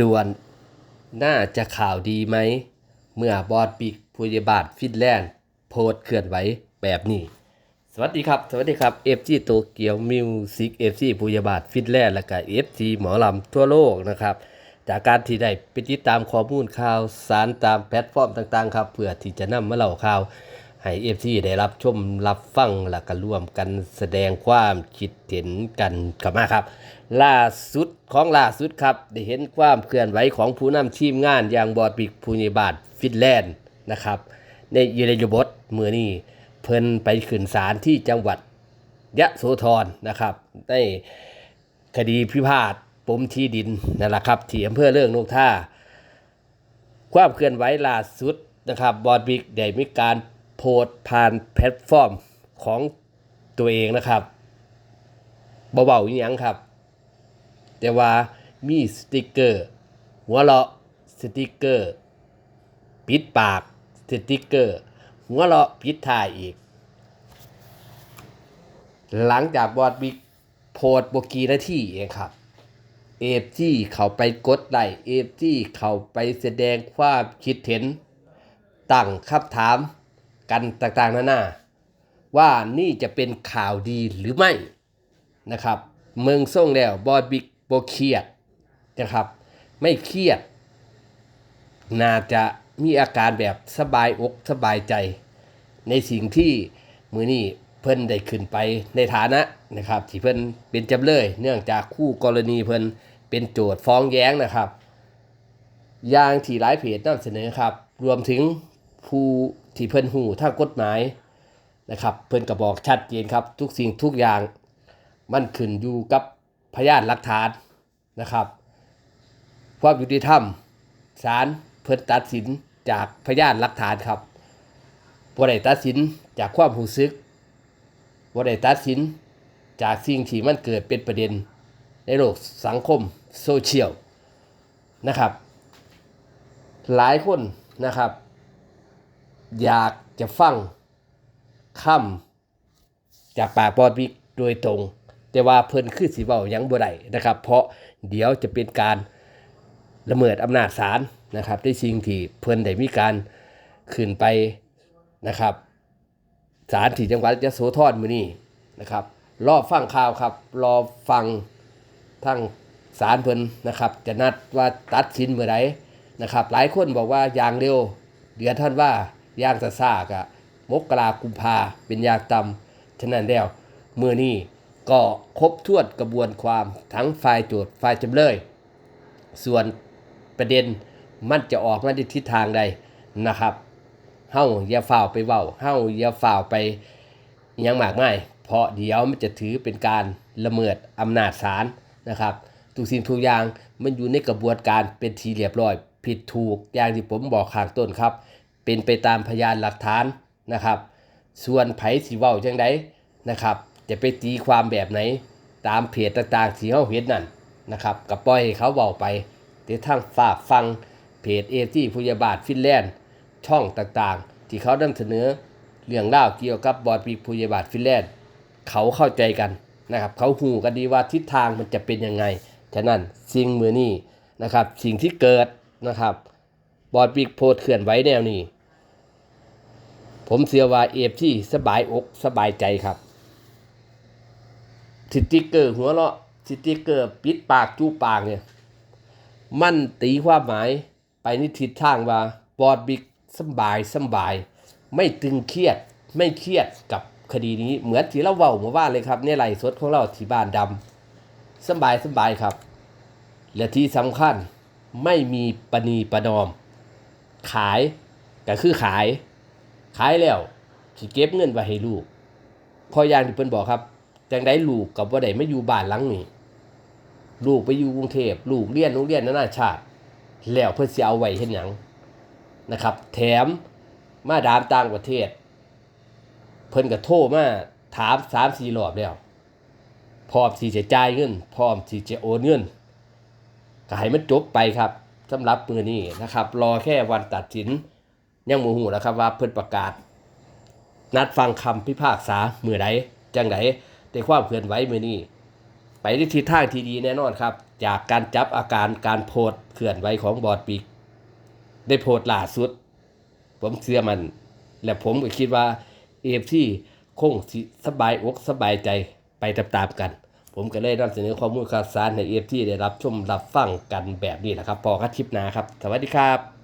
ด่วน น่าจะข่าวดีไหม เมื่อบอดปิกผู้ยาบาลฟินแลนด์ โพสเคลื่อนไหวแบบนี้ สวัสดีครับ สวัสดีครับ FG โตเกียวมิวสิก FG ผู้ยาบาลฟินแลนด์และก็ FG หมอลำทั่วโลกนะครับ จากการที่ได้ไปติดตามข้อมูลข่าวสารตามแพลตฟอร์มต่างๆครับเพื่อที่จะนำมาเล่าข่าวให้ FG ได้รับชมรับฟังและก็ร่วมกันแสดงความคิดเห็นกันกับมาครับ ล่าสุดของล่าสุดครับ ได้เห็นความเคลื่อนไหวของผู้นำทีมงานอย่างบอดบิกผู้ใหญ่บาทฟินแลนด์นะครับในยูเรยบทมือนี้เพิ่นไปขึ้นศาลที่จังหวัดยะโสธรนะครับในคดีพิพาทปมที่ดินนั่นแหละครับที่อำเภอเรื่องนกท่า ความเคลื่อนไหวล่าสุดนะครับบอดบิกได้มีการโพสผ่านแพลตฟอร์มของตัวเองนะครับเบาๆอย่างครับ แต่ว่ามีสติกเกอร์ หัวเราะสติกเกอร์ ปิดปากสติกเกอร์ หัวเราะปิดท้ายอีก หลังจากบอดบิกโพสต์บกีนาที่เองครับเอฟที่เขาไปกดไลค์เอฟที่เขาไปแสดงความคิดเห็นตั้งคำถามกันต่างๆนานาว่านี่จะเป็นข่าวดีหรือไม่นะครับ เมืองส่งแล้วบอดบิ๊ก บเครียดนะครับ ไม่เครียด น่าจะมีอาการแบบสบายอกสบายใจ ในสิ่งที่มือนี้เพิ่นได้ขึ้นไปในฐานะนะครับ ที่เพิ่นเป็นจำเลย เนื่องจากคู่กรณีเพิ่นเป็นโจทย์ฟ้องแย้งนะครับอย่างที่หลายเพจนำเสนอครับ รวมถึงผู้ที่เพิ่นหูทางกฎหมายนะครับ เพิ่นก็บอกชัดเจนครับ ทุกสิ่งทุกอย่างมันขึ้นอยู่กับ พยานหลักฐานนะครับ ความยุติธรรมศาลเพิ่นตัดสินจากพยานหลักฐานครับบ่ได้ตัดสินจากความรู้สึกบ่ได้ตัดสินจากสิ่งที่มันเกิดเป็นประเด็นในโลกสังคมโซเชียลนะครับ หลายคนนะครับ อยากจะฟังคำจากปากบอดบิกโดยตรง แต่ว่าเพิ่นคือสิเว้าหยังบ่ได้นะครับ เพราะเดี๋ยวจะเป็นการละเมิดอำนาจศาลนะครับในสิ่งที่เพิ่นได้มีการขึ้นไปนะครับศาลที่จังหวัดยโสธรมื้อนี้นะครับ รอฟังข่าวครับ รอฟังทั้งศาลเพิ่นนะครับ จะนัดว่าตัดสินเมื่อใดนะครับ หลายคนบอกว่าอย่างเร็ว เดือนท่านว่าอย่างจะซากะมกรากุมภาเป็นยางต่ำฉะนั้นแล้วเมื่อนี้ ก็ครบถ้วนกระบวนความทั้งฝ่ายโจทย์ฝ่ายจำเลย ส่วนประเด็นมันจะออกมาในทิศทางใดนะครับเฮ้าอย่าฝ่าวไปเว้าเฮ้าอย่าฝ่าวไปยังมากไมายเพราะเดี๋ยวมันจะถือเป็นการละเมิดอำนาจศาลนะครับทุกสิ่งทุกอย่างมันอยู่ในกระบวนการเป็นทีเรียบร้อย ผิดถูกอย่างที่ผมบอกข้างต้นครับ เป็นไปตามพยานหลักฐานนะครับ ส่วนไผสิเว้าจังไดนะครับ จะไปตีความแบบไหน ตามเพจต่างๆที่เขาเห็นนั่นนะครับก็ปล่อยให้เขาเว้าไปแต่ทางฝากฟังเพจเอที่พยาบาทฟินแลนด์ช่องต่างๆ ที่เขานำเสนอเรื่องเล่าเกี่ยวกับบอดปีพยาบาทฟินแลนด์เขาเข้าใจกันนะครับ เขาหูกันดีว่าทิศทางมันจะเป็นยังไง ฉะนั้นสิ่งมือนี้นะครับ สิ่งที่เกิดนะครับ บอดปีกโพดเคลื่อนไหวแนวนี้ ผมเชื่อว่าเอฟที่สบายอกสบายใจครับ สติกเกอร์หัวเราะสติกเกอร์ปิดปากจูปากเนี่ย มันตีความหมายไปในทิศทางว่าบอดบิ๊กสบายสบาย ไม่ตึงเครียดไม่เครียดกับคดีนี้เหมือนที่เราเว้าเมื่อวานเลยครับในไลสดของเราที่บ้านดำสบายสบายครับ และที่สำคัญไม่มีปณีประนอม ขายก็คือขาย ขายแล้วสิเก็บเงินไว้ให้ลูกพออย่างที่เพิ่นบอกครับ จังได้ลูกกับว่าได้มาอยู่บ้านหลังนี้ลูกไปอยู่กรุงเทพลูกเรียนโรงเรียนนานาชาติ แล้วเพื่อสิเอาไว้เห็นหยังนะครับ แถมมาดามต่างประเทศ เพิ่นก็โทรมาถามสามสี่รอบแล้วพร้อมที่จะจ่ายเงินพร้อมที่จะโอนเงินก็ให้มันจบไปครับสำหรับมือนี้นะครับ รอแค่วันตัดสินยังโมหูแล้วครับว่าเพิ่นประกาศ นัดฟังคำพิพากษาเมื่อใดจังได ความเคลื่อนไหวมือนี้ ไปในทิศทางที่ดีแน่นอนครับ จากการจับอาการการโพดเคลื่อนไหวของบอดปีกได้โพดล่าสุด ผมเชื่อมัน และผมก็คิดว่าเอฟซีคงสสบายอกสบายใจไปตามๆกัน ผมก็เลยนำเสนอข้อมูลข่าวสารในเอฟซีได้รับชมรับฟังกันแบบนี้แหละครับพอครับคลิปนาครับ สวัสดีครับ